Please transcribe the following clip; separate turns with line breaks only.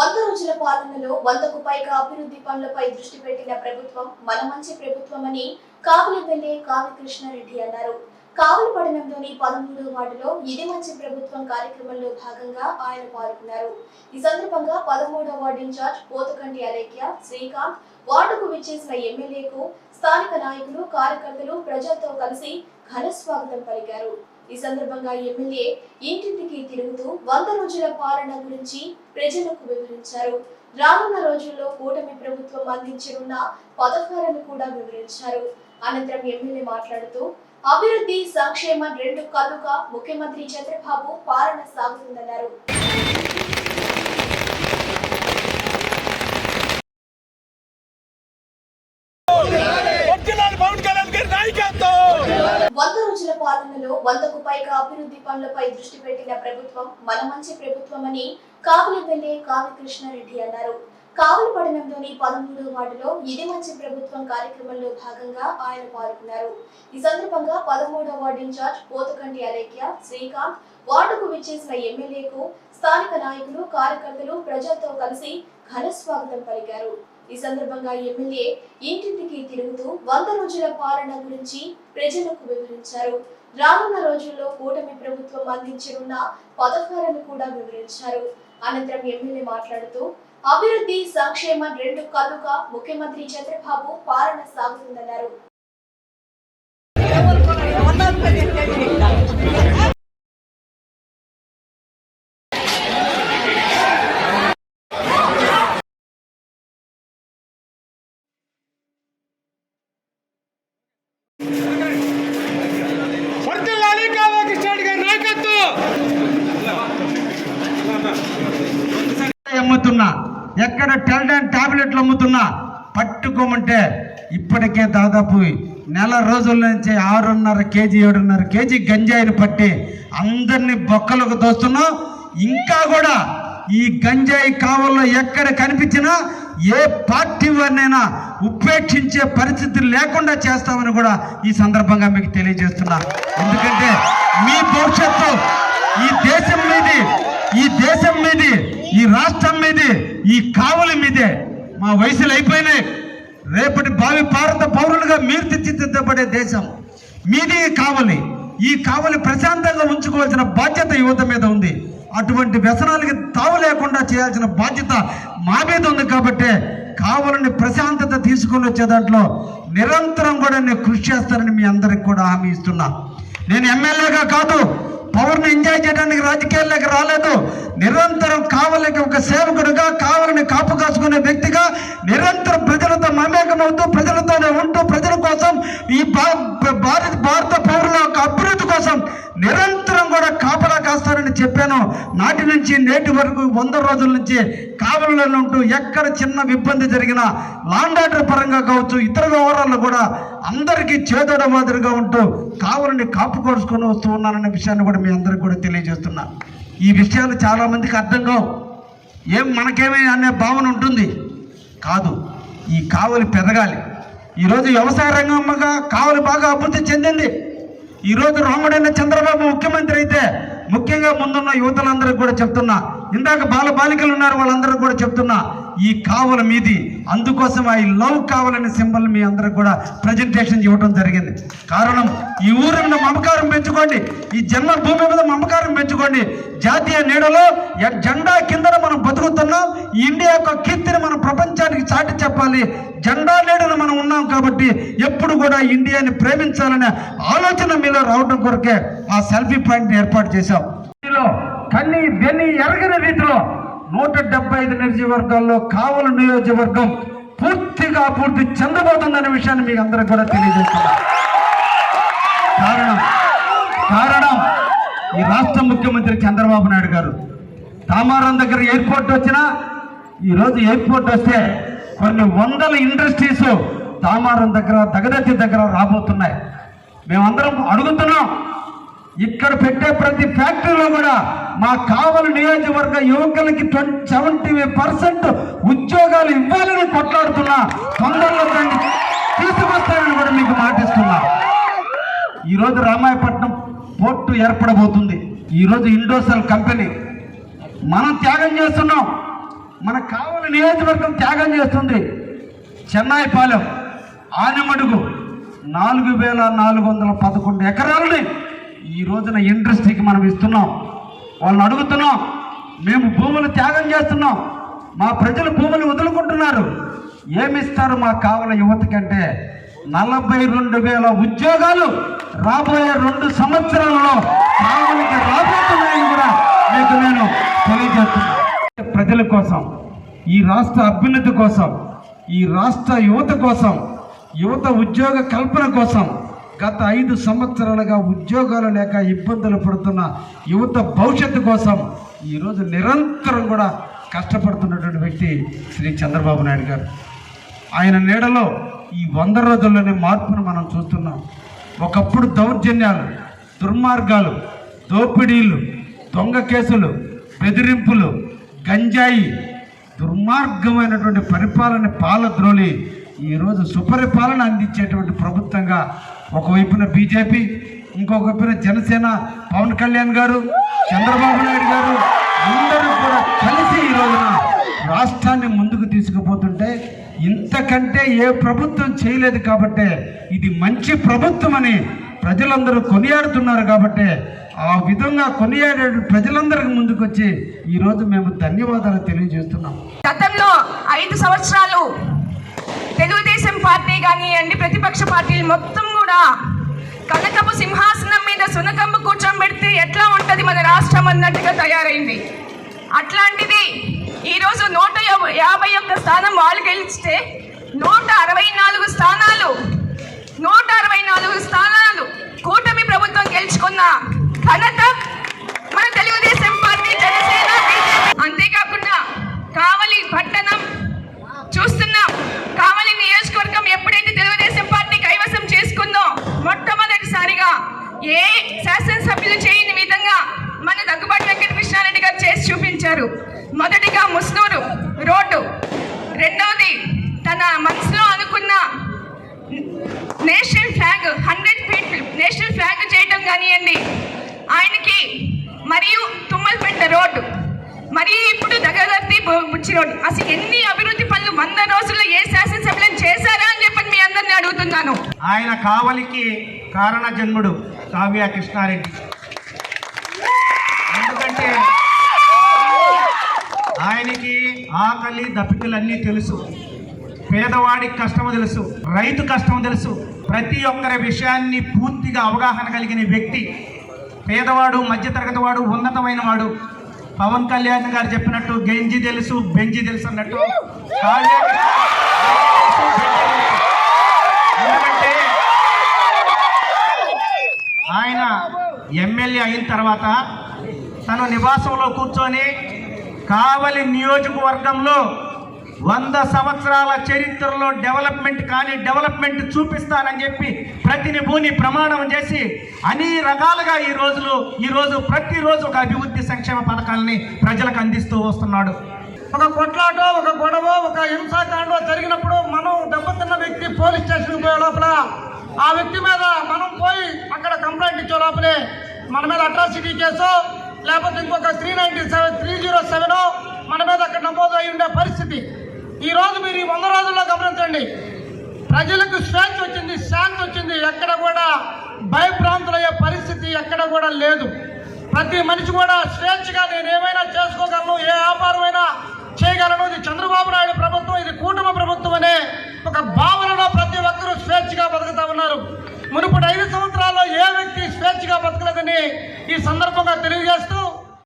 వంద రోజుల పాలనలో వందకు పైగా అభివృద్ధి పనులపై దృష్టి పెట్టిన ప్రభుత్వం మన మంచి ప్రభుత్వం అని కావలి ఎమ్మెల్యే కావి కృష్ణారెడ్డి అన్నారు. కావలి పట్టణంలోని పదమూడవ వార్డులో ఇది మంచి ప్రభుత్వం కార్యక్రమంలో భాగంగా ఆయన పాల్గొన్నారు. ఈ సందర్భంగా పదమూడవ వార్డు ఇన్ఛార్జ్ పోతకంటి అలేఖ్య శ్రీకాంత్ వార్డుకు విచ్చేసిన ఎమ్మెల్యేకు స్థానిక నాయకులు కార్యకర్తలు ప్రజలతో కలిసి ఘన స్వాగతం పలికారు. ఈ సందర్భంగా ఎమ్మెల్యే ఇంటింటికి తిరుగుతూ వంద రోజుల పాలన గురించి ప్రజలకు వివరించారు. రానున్న రోజుల్లో కూటమి ప్రభుత్వం అందించనున్న పథకాలను కూడా వివరించారు. అనంతరం ఎమ్మెల్యే మాట్లాడుతూ అభివృద్ధి సంక్షేమ రెండు కళ్ళుగా ముఖ్యమంత్రి చంద్రబాబు పాలన సాగుతుందన్నారు
వర్ధిల్లాలి పవన్ కళ్యాణ్ గారి నాయకత్వం
వంద రోజుల పాలనలో వందకు పైగా అభివృద్ధి పనులపై దృష్టి పెట్టిన ప్రభుత్వం మన మంచి ప్రభుత్వం అని కావలి ఎమ్మెల్యే కావి కృష్ణారెడ్డి అన్నారు. కావలి పట్టణంలోని పదమూడవ వార్డులో ఇది మంచి ప్రభుత్వం కార్యక్రమంలో భాగంగా ఆయన పాల్గొన్నారు. ఈ సందర్భంగా పదమూడవ వార్డు ఇన్ఛార్జ్ పోతకంటి అలేఖ్య శ్రీకాంత్ వార్డుకు విచ్చేసిన ఎమ్మెల్యేకు స్థానిక నాయకులు కార్యకర్తలు ప్రజలతో కలిసి ఘన స్వాగతం పలికారు. ఈ సందర్భంగా ఎమ్మెల్యే ఇంటింటికి తిరుగుతూ వంద రోజుల పాలన గురించి ప్రజలకు వివరించారు. రానున్న రోజుల్లో కూటమి ప్రభుత్వం అందించనున్న పథకాలను కూడా వివరించారు. అనంతరం ఎమ్మెల్యే మాట్లాడుతూ అభివృద్ధి సంక్షేమం రెండు కళ్ళుగా ముఖ్యమంత్రి చంద్రబాబు పాలన సాగుతుందన్నారు
వర్ధిల్లాలి కావ్య కృష్ణారెడ్డి గారి నాయకత్వం
అమ్ముతున్నా? ఎక్కడ టెల్డాన్ టాబ్లెట్లు అమ్ముతున్నా? పట్టుకోమంటే ఇప్పటికే దాదాపు నెల రోజుల నుంచి ఆరున్నర కేజీ ఏడున్నర కేజీ గంజాయిని పట్టి అందరినీ బొక్కలకు దోస్తున్నాం. ఇంకా కూడా ఈ గంజాయి కావల్లో ఎక్కడ కనిపించినా ఏ పార్టీ వారినైనా ఉపేక్షించే పరిస్థితి లేకుండా చేస్తామని కూడా ఈ సందర్భంగా మీకు తెలియజేస్తున్నా. ఎందుకంటే మీ భవిష్యత్తు ఈ దేశం మీది ఈ దేశం మీది ఈ రాష్ట్రం మీది ఈ కావుల మీదే మా వయసులు అయిపోయినాయి. రేపటి భావి భారత పౌరులుగా మీరు తీర్చిదిద్దబడే దేశం మీది కావలి. ఈ కావలి ప్రశాంతంగా ఉంచుకోవాల్సిన బాధ్యత యువత మీద ఉంది. అటువంటి వ్యసనాలకి తావు లేకుండా చేయాల్సిన బాధ్యత మా మీద ఉంది కాబట్టి కావలిని ప్రశాంతత తీసుకొని వచ్చే దాంట్లో నిరంతరం కూడా నేను కృషి చేస్తానని మీ అందరికి కూడా హామీ ఇస్తున్నా. నేను ఎమ్మెల్యేగా కాదు పవర్ని ఎంజాయ్ చేయడానికి రాజకీయాల్లోకి రాలేదు. నిరంతరం కావలికి ఒక సేవకుడుగా కావలిని కాపు కాసుకునే వ్యక్తిగా నిరంతరం ప్రజలతో మమేకమవుతూ ప్రజలతోనే ఉంటూ ప్రజల కోసం ఈ భా- భారత భారత పౌరుల యొక్క అభివృద్ధి కోసం నిరంతరం కూడా కాపలా కాస్తారని చెప్పాను నాటి నుంచి నేటి వరకు వంద రోజుల నుంచి కావలలో ఉంటూ ఎక్కడ చిన్న ఇబ్బంది జరిగినా లాండ్ ఆర్డర్ పరంగా కావచ్చు ఇతర వ్యవహారాల్లో కూడా అందరికీ చేదోడ మాదిరిగా ఉంటూ కావలిని కాపుకోసుకొని వస్తూ ఉన్నానన్న విషయాన్ని కూడా మీ అందరికి కూడా తెలియజేస్తున్నా. ఈ విషయాలు చాలామందికి అర్థం కావు. ఏం మనకేమే అనే భావన ఉంటుంది? కాదు. ఈ కావలి పెరగాలి. ఈరోజు వ్యవసాయ రంగంగా కావలి బాగా అభివృద్ధి చెందింది. ఈరోజు రాముడైన చంద్రబాబు ముఖ్యమంత్రి అయితే ముఖ్యంగా ముందున్న యువతలందరికీ కూడా చెప్తున్నా. ఇందాక బాల బాలికలు ఉన్నారు వాళ్ళందరూ కూడా చెప్తున్నా. ఈ కావల మీది అందుకోసం ఐ లవ్ కావాలనే సింబల్ మీ అందరికి కూడా ప్రజెంటేషన్ ఇవ్వడం జరిగింది. కారణం ఈ ఊరి మీద మమకారం పెంచుకోండి. ఈ జన్మ భూమి మీద మమకారం పెంచుకోండి. జాతీయ నీడలో ఎ- జెండా కిందన మనం బతుకుతున్నాం చెప్పాలి. జెండా నీడను మనం ఉన్నాం కాబట్టి ఎప్పుడు కూడా ఇండియాని ప్రేమించాలనే ఆలోచన మీలో రావడం కొరకే ఆ సెల్ఫీ పాయింట్ ఏర్పాటు చేశాం. కన్నీ కన్ని వెన్ని ఎరగని రీతిలో నూట డెబ్బై ఐదు నియోజకవర్గాల్లో కావల నియోజకవర్గం పూర్తిగా పూర్తి చెందబోతుందనే విషయాన్ని మీకు అందరికి కూడా తెలియజేస్తున్నా. కారణం కారణం ఈ రాష్ట్ర ముఖ్యమంత్రి చంద్రబాబు నాయుడు గారు. తామారం దగ్గర ఎయిర్పోర్ట్ వచ్చినా ఈరోజు ఎయిర్పోర్ట్ వస్తే కొన్ని వందల ఇండస్ట్రీస్ తామారం దగ్గర దగదత్తి దగ్గర రాబోతున్నాయి. మేమందరం అడుగుతున్నాం ఇక్కడ పెట్టే ప్రతి ఫ్యాక్టరీలో కూడా మా కావలి నియోజకవర్గ యువకులకి ట్వంటీ సెవెంటీ పర్సెంట్ ఉద్యోగాలు ఇవ్వాలని కొట్లాడుతున్నా. తొందరలో దాన్ని తీసుకొస్తానని కూడా మీకు మాటిస్తున్నా. ఈరోజు రామాయపట్నం పోర్టు ఏర్పడబోతుంది. ఈరోజు ఇండోసెల్ కంపెనీ. మనం త్యాగం చేస్తున్నాం. మన కావలి నియోజకవర్గం త్యాగం చేస్తుంది. చెన్నై పాలెం ఆనమడుగు నాలుగు వేల నాలుగు వందల పదకొండు ఎకరాలని ఈ రోజున ఇండస్ట్రీకి మనం ఇస్తున్నాం. వాళ్ళని అడుగుతున్నాం మేము భూములు త్యాగం చేస్తున్నాం. మా ప్రజలు భూములు వదులుకుంటున్నారు. ఏమిస్తారు మా కావల యువతకంటే? నలభై రెండు వేల ఉద్యోగాలు రాబోయే రెండు సంవత్సరాలలో కావలికి రాబోతున్నాయని కూడా మీకు నేను తెలియజేస్తున్నాను. ప్రజల కోసం ఈ రాష్ట్ర అభ్యున్నతి కోసం ఈ రాష్ట్ర యువత కోసం యువత ఉద్యోగ కల్పన కోసం గత ఐదు సంవత్సరాలుగా ఉద్యోగాలు లేక ఇబ్బందులు పడుతున్న యువత భవిష్యత్తు కోసం ఈరోజు నిరంతరం కూడా కష్టపడుతున్నటువంటి వ్యక్తి శ్రీ చంద్రబాబు నాయుడు గారు. ఆయన నీడలో ఈ వంద రోజుల్లోనే మార్పును మనం చూస్తున్నాం. ఒకప్పుడు దౌర్జన్యాలు దుర్మార్గాలు దోపిడీలు దొంగ కేసులు బెదిరింపులు గంజాయి దుర్మార్గమైనటువంటి పరిపాలన పాలద్రోలి ఈరోజు సుపరిపాలన అందించేటువంటి ప్రభుత్వంగా ఒకవైపున బీజేపీ ఇంకొక వైపున జనసేన పవన్ కళ్యాణ్ గారు చంద్రబాబు నాయుడు గారు అందరూ కూడా కలిసి ఈ రోజున రాష్ట్రాన్ని ముందుకు తీసుకుపోతుంటే ఇంతకంటే ఏ ప్రభుత్వం చేయలేదు కాబట్టే ఇది మంచి ప్రభుత్వం అని ప్రజలందరూ కొనియాడుతున్నారు కాబట్టి ఆ విధంగా కొనియాడే ప్రజలందరికి ముందుకొచ్చి ఈరోజు మేము ధన్యవాదాలు తెలియజేస్తున్నాం.
గతంలో ఐదు సంవత్సరాలు తెలుగుదేశం పార్టీ కానివ్వండి ప్రతిపక్ష పార్టీలు మొత్తం కూడా కనకపు సింహాసనం మీద సునకంపు కూర్చోబెడితే ఎట్లా ఉంటది మన రాష్ట్రం అన్నట్టుగా తయారైంది. అట్లాంటిది ఈరోజు నూట యాభై- యాభై ఒక్క స్థానం వాళ్ళు గెలిస్తే నూట అరవై నాలుగు స్థానాలు నూట అరవై నాలుగు స్థానాలు కూటమి ప్రభుత్వం గెలుచుకున్న ఘనత మన తెలుగుదేశం పార్టీ జనసేన అంతేకాకుండా కావలి పట్టణం చూస్తున్నాం. కావలి నియోజకవర్గం ఎప్పుడైతే తెలుగుదేశం పార్టీ కైవసం చేసుకుందో మొట్టమొదటిసారిగా ఏ శాసనసభ్యులు చేయని విధంగా దగ్గరవర్తి అసలు ఎన్ని అభివృద్ధి పనులు వంద రోజుల్లో ఏ శాసనసభ్యులను చేశారా అని చెప్పి మీ అందరిని అడుగుతున్నాను.
ఆయన కావలికి కారణ జన్ముడు కావ్య కృష్ణారెడ్డి. ఎందుకంటే ఆయనకి ఆకలి దప్పికలన్నీ తెలుసు. పేదవాడికి కష్టము తెలుసు. రైతు కష్టం తెలుసు. ప్రతి ఒక్కరి విషయాన్ని పూర్తిగా అవగాహన కలిగిన వ్యక్తి. పేదవాడు మధ్యతరగతి వాడు ఉన్నతమైన వాడు. పవన్ కళ్యాణ్ గారు చెప్పినట్టు గెంజి తెలుసు బెంజి తెలుసు అన్నట్టు. ఎందుకంటే ఆయన ఎమ్మెల్యే అయిన తర్వాత తను నివాసంలో కూర్చొని కావలి నియోజకవర్గంలో వంద సంవత్సరాల చరిత్రలో డెవలప్మెంట్ కానీ డెవలప్మెంట్ చూపిస్తానని చెప్పి ప్రతిని భూని ప్రమాణం చేసి అన్ని రకాలుగా ఈ రోజులు ఈరోజు ప్రతిరోజు ఒక అభివృద్ధి సంక్షేమ పథకాలని ప్రజలకు అందిస్తూ వస్తున్నాడు.
ఒక కొట్లాట ఒక గొడవ ఒక హింసాకాండ జరిగినప్పుడు మనం దెబ్బతిన్న వ్యక్తి పోలీస్ స్టేషన్కి పోయే లోపల ఆ వ్యక్తి మీద మనం పోయి అక్కడ కంప్లైంట్ ఇచ్చే లోపలే మన మీద అట్రాసిటీ కేసు లేకపోతే ఇంకొక three ninety seven three zero seven మన మీద అక్కడ నమోదు అయి ఉండే పరిస్థితి. ఈ రోజు మీరు ఈ వంద రోజుల్లో గమనించండి. ప్రజలకు స్వేచ్ఛ వచ్చింది శాంతి వచ్చింది. ఎక్కడ కూడా భయభ్రాంతులయ్యే పరిస్థితి ఎక్కడ కూడా లేదు. ప్రతి మనిషి కూడా స్వేచ్ఛగా నేను ఏమైనా చేసుకోగలను ఏ వ్యాపారమైనా చేయగలను. ఇది చంద్రబాబు నాయుడు ప్రభుత్వం ఇది కూటమ ప్రభుత్వం అనే ఒక భావనలో ప్రతి ఒక్కరూ స్వేచ్ఛగా బతుకుతా ఉన్నారు. మునుపటి ఐదు సంవత్సరాల్లో ఏ వ్యక్తి స్వేచ్ఛగా బతకలేదని ఈ సందర్భంగా తెలియజేస్తూ